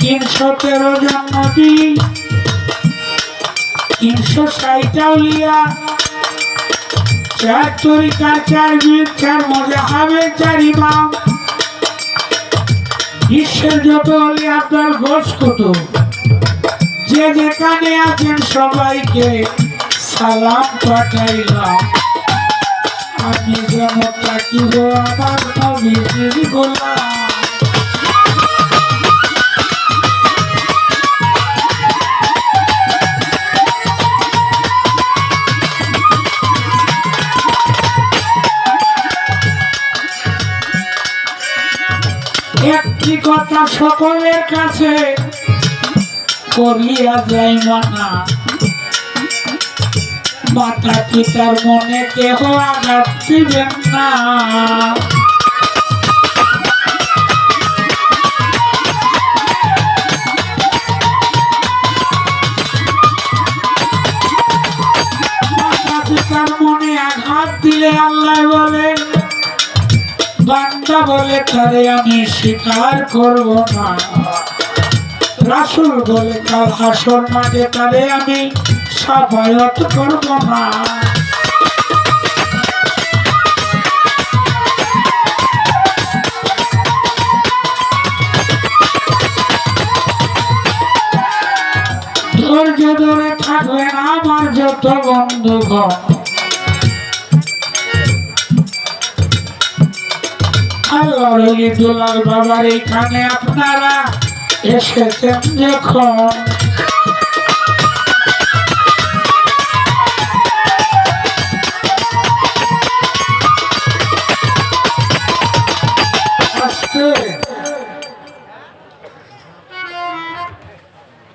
তিনশো তেরো জন্মটি তিনশো ষাটটা চার তরিকার চার বীর চার মজা হবে চার ইমাম বিশ্বের যত অলি আপনার ঘোষ কত। যে যেখানে আছেন সবাইকে সালাম পাঠাইলাম। আমি যেন তাকিব আমার নবীজির গোলাম। কথা সকলের কাছে করিয়া যাই মানা। মাতা পিতার মনে কেহ আঘাত দিবেন না। মনে আঘাত দিলে আল্লাহ বান্দা বলে তারে আমি স্বীকার করব না। রাসুল বলে কাল হাসর মাঠে তারে আমি সাফায়ত করব না। ধৈর্য ধরে থাকবেন আমার যত বন্ধুগণ। আল্লাহর ওলি বাবার এখানে আপনারা এসেছেন যখন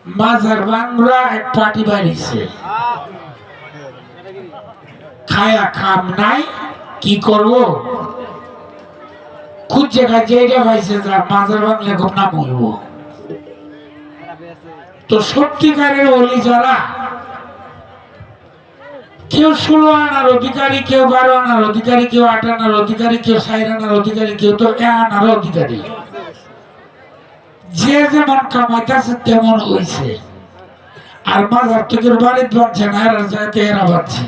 মাজার বাংলা এক পার্টি বাড়িছে খায়া খাম নাই, কি করব? অধিকারী, কেউ বারো আনার অধিকারী, কেউ আট আনার অধিকারী, কেউ সাইর আনার অধিকারী, কেউ তো আনার অধিকারী। যে যেমন কামাইতেছে, তেমন হইছে। আর মাজার থেকে বাড়িতে বাড়ছে না এরা যাতে বাড়ছে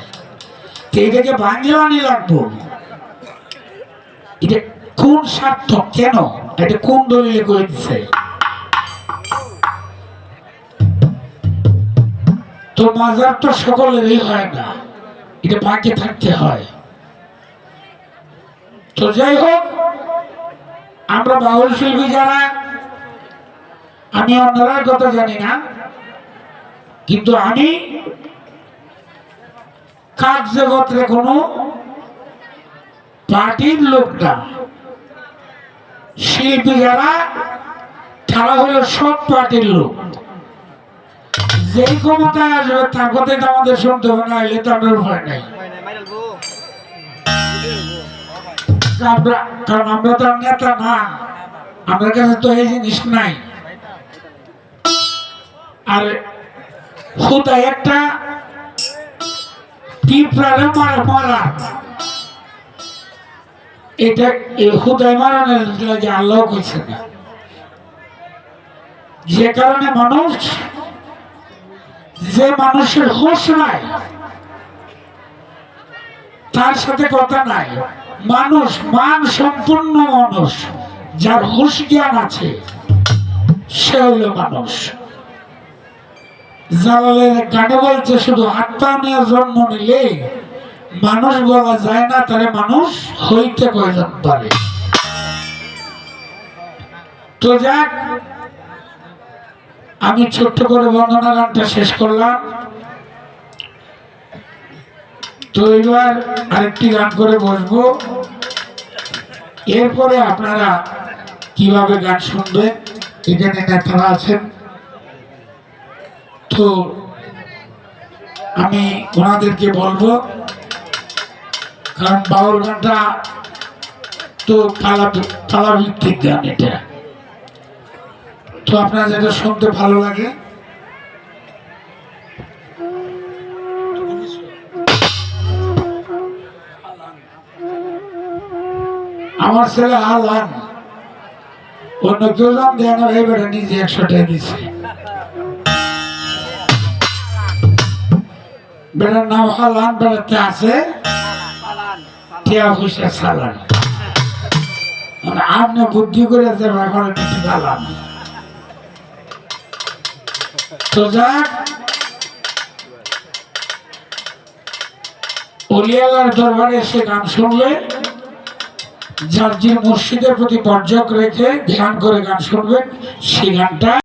এটাকে ভাঙিয়ে আনি লাগবো। এটা কোন স্বার্থ কেন? এটা কোন দলিলে করে দিছে? তো মাজার তো সকলেরই হয় না। এটা বাকি থাকতে হয়। তো যাই হোক, আমরা বাউল শিল্পী যারা, আমি অন্যরার কথা জানি না, কিন্তু আমি কাজ জগতের কোনো পার্টির লোক না। শিল্পী যারা তারা হলো সব পার্টির লোক। যেই ক্ষমতায় আসবে তার কথাই তো আমাদের শুনতে হবে না এলে তো ভয় নাই। কারণ আমরা তো নেতা না। আমার কাছে তো এই জিনিস নাই। আর হুদা একটা পিঁপড়ারে মারা মারা। এটা হুদায় লাগে আল্লাহ কইছে না। যে কারণে মানুষ, যে মানুষের হোশ নাই, তার সাথে কথা নাই। মানুষ, মান সম্পূর্ণ মানুষ, যার হুশ জ্ঞান আছে, সে হলো মানুষ। জালালের গানে বলছে, শুধু আত্মা নিয়ে জন্ম নিলে মানুষ বলা যায় না তারে মানুষ হইতে কয়জন পারে। তো যাক, আমি ছোট্ট করে বন্দনা গানটা শেষ করলাম। তো এবার আরেকটি গান করে বসবো। এরপরে আপনারা কীভাবে গান শুনবেন, এখানে নেতারা আছেন। তো আমি ওনাদেরকে বলব কারণ বাউল গানটা তো পালা ভিত্তিক গান এটা। তো আপনার যেটা শুনতে ভালো লাগে। আমার ছেলে আলান। অন্য কেউ জান দেয় না এবারে নিজে একশো টাকা দিচ্ছে বেটার নাম হালান বেড়াতে আছে। টিয়া মানে আপনি বুদ্ধি এখন কিছু তো যাক, অলিয়ালার দরবারে এসে গান শুনলে যার যে মসজিদের প্রতি পর্যক রেখে ধ্যান করে গান শুনবেন, সেই গানটা